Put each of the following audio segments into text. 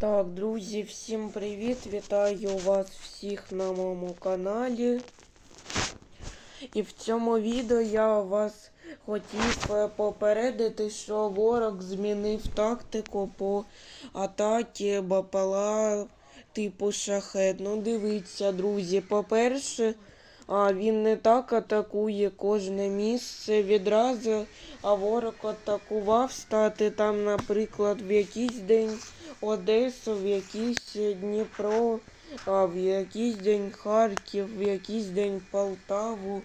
Так, друзі, всім привіт! Вітаю вас всіх на моєму каналі. І в цьому відео я вас хотів е, попередити, що ворог змінив тактику по атаці БПЛА типу шахет. Ну, дивіться, друзі, по-перше, а він не так атакує кожне місце відразу, а ворог атакував стати там, наприклад, в якийсь день Одесу, в якийсь Дніпро, а в якийсь день Харків, в якийсь день Полтаву.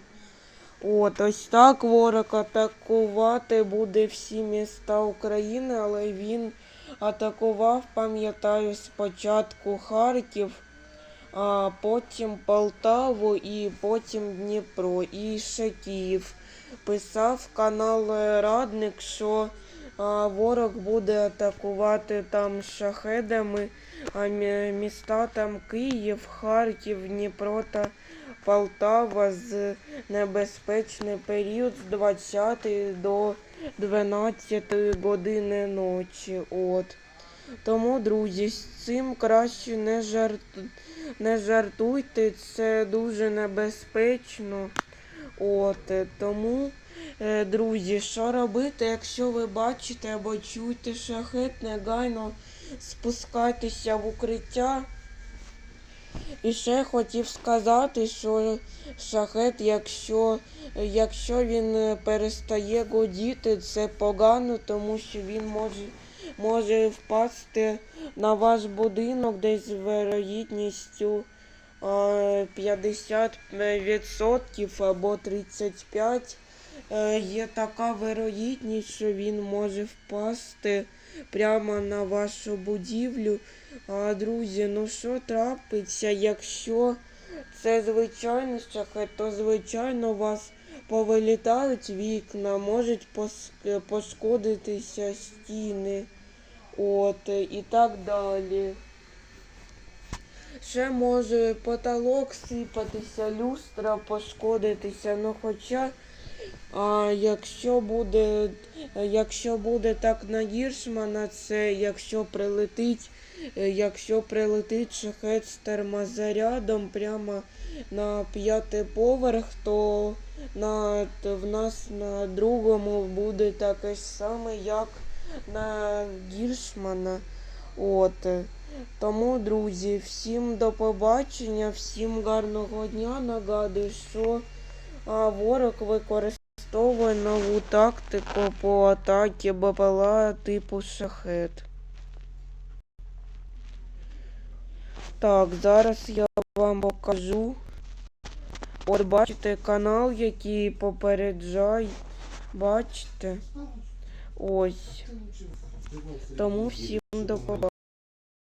От, ось так ворог атакувати буде всі міста України, але він атакував, пам'ятаю, спочатку Харків, потім Полтаву і потім Дніпро і ще Київ. Писав канал Радник, що а, ворог буде атакувати там шахедами, а міста там Київ, Харків, Дніпро та Полтава з небезпечний період з 20 до 12 години ночі. От. Тому, друзі, з цим краще не, жарт... не жартуйте, це дуже небезпечно. От, е, тому, е, друзі, що робити, якщо ви бачите або чуєте шахет, негайно спускайтеся в укриття. І ще хотів сказати, що шахет, якщо, якщо він е, перестає годіти, це погано, тому що він може, може впасти на ваш будинок десь з вирогідністю а, 50% або 35%. Е, Є така вирогідність, що він може впасти прямо на вашу будівлю. А, друзі, ну що трапиться, якщо це звичайний шахет, то звичайно у вас повилітають вікна, можуть е, пошкодитися стіни. От, е, і так далі. Ще може потолок сипатися, люстра пошкодитися, ну хоча а якщо буде, якщо буде так на Гіршмана, це якщо прилетить, е, якщо прилетить шахет з термозарядом прямо на п'ятий поверх, то на, в нас на другому буде таке ж саме, як на Гіршмана. От. Тому, друзі, всім до побачення, всім гарного дня. Нагадую, що ворог використовує нову тактику по атаці БПЛА типу шахет. Так, зараз я вам покажу. От бачите канал, який попереджає. Бачите? Ось. Тому всім до побачення.